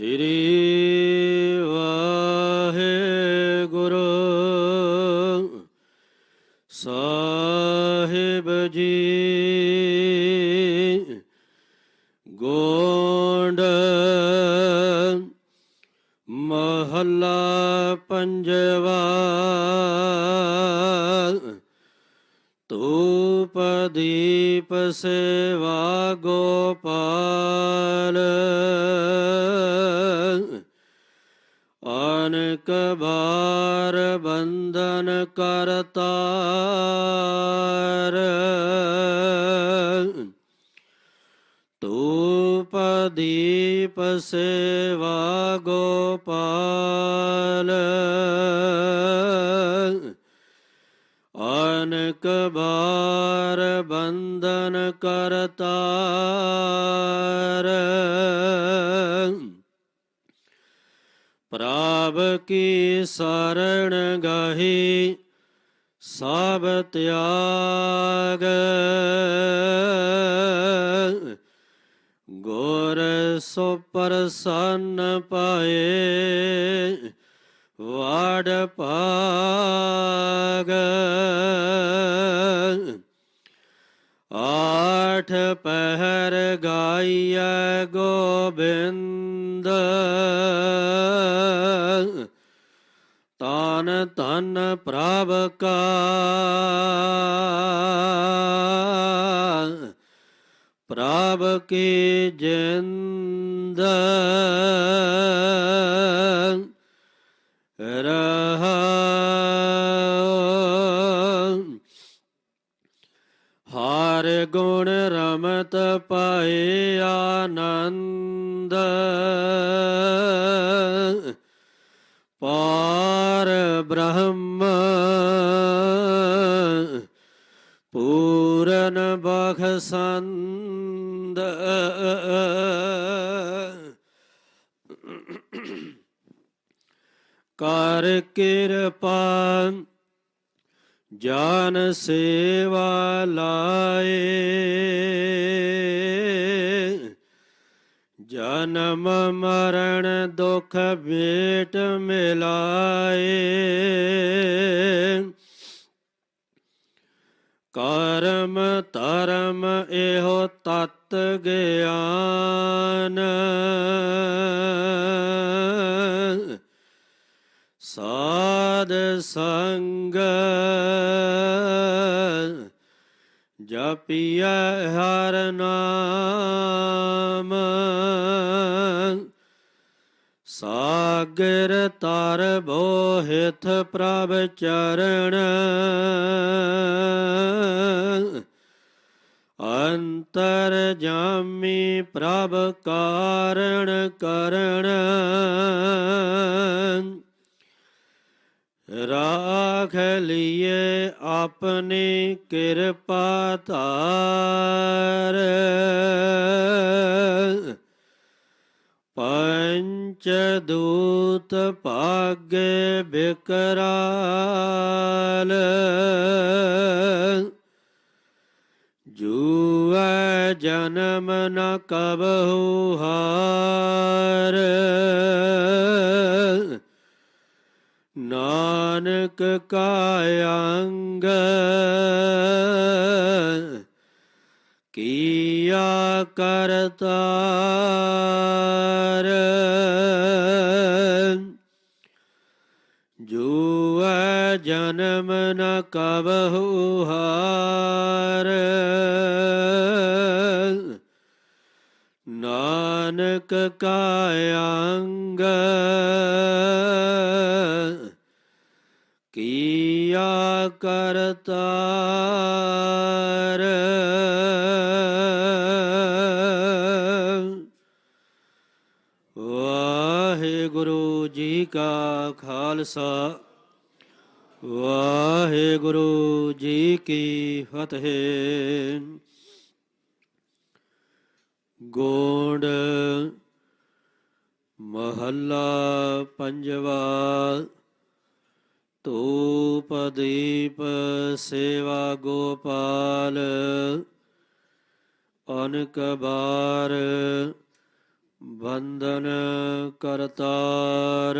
ਸ੍ਰੀ ਵਾਹਿਗੁਰੂ ਸਾਹਿਬ ਜੀ। ਗੋਂਡ ਮਹੱਲਾ ਪੰਜਵਾ ਧੂਪ ਦੀਪ ਸੇਵਾ ਗੋਪਾਲ। ਅਨਕ ਬਾਰ ਬੰਧਨ ਕਰਤਾਰ। ਧੂਪ ਦੀਪ ਸੇਵਾ ਗੋਪਾਲ। ਅਨਕ ਬਾਰ ਬੰਧਨ ਕਰਤਾਰ। ਪ੍ਰਭ ਕੀ ਸਰਣ ਗਹੀ ਸਭ ਤਿਆਗ। ਗੁਰ ਸੋ ਪ੍ਰਸੰਨ ਪਾਏ ਵਾੜ ਭਾਗ। ਆਠ ਪਹਿਰ ਗਾਈਐ ਗੋਬਿੰਦ। ਤਨ ਤਨ ਪ੍ਰਭ ਕਾ। ਪ੍ਰਭ ਕੀ ਜਿੰਦ। ਹਰ ਗੁਣ ਰਮਤ ਪਾਏ ਆਨੰਦ। ਪਾਰ ਬ੍ਰਹਮ ਪੂਰਨ ਬਖਸੰਦ ਕਰ ਕਿਰਪਾ ਜਨ ਸੇਵਾ ਲਾਏ। ਜਨਮ ਮਰਨ ਦੁਖ ਭੇਟ ਮਿਲਾਏ। ਕਰਮ ਧਰਮ ਇਹੋ ਤਤ ਗਿਆਨ। ਸਾਧ ਸੰਗ ਜਪਿਆ ਹਰ ਨਾਮ। ਸਾਗਰ ਤਰ ਬੋਹਿਤ ਪ੍ਰਭ ਚਰਨ। ਅੰਤਰ ਜਾਮੀ ਪ੍ਰਭ ਕਾਰਣ ਕਰਣ ਰਾਖ ਲਿਏ ਆਪਣੀ ਕਿਰਪਾ ਧਾਰ। ਪੰਚ ਦੂਤ ਭਾਗੇ ਬਿਕਰਾਲ। ਜੂਐ ਜਨਮ ਨ ਕਬਹੂ ਨਾਨਕ ਕਾ ਅੰਗ ਕੀਆ ਕਰਤਾਰ ਜੂਐ ਜਨਮ ਨ ਕਬਹੂ ਹਾਰ ਨਾਨਕ ਕਾ ਅੰਗ ਕੀਆ ਕਰਤਾਰ। ਵਾਹਿਗੁਰੂ ਜੀ ਕਾ ਖਾਲਸਾ। ਵਾਹਿਗੁਰੂ ਜੀ ਕੀ ਫਤਿਹ। ਗੋਂਡ ਮਹੱਲਾ ਪੰਜਵਾ। ਧੂਪ ਦੀਪ ਸੇਵਾ ਗੋਪਾਲ ਅਨਕ ਬਾਰ ਬੰਦਨ ਕਰਤਾਰ।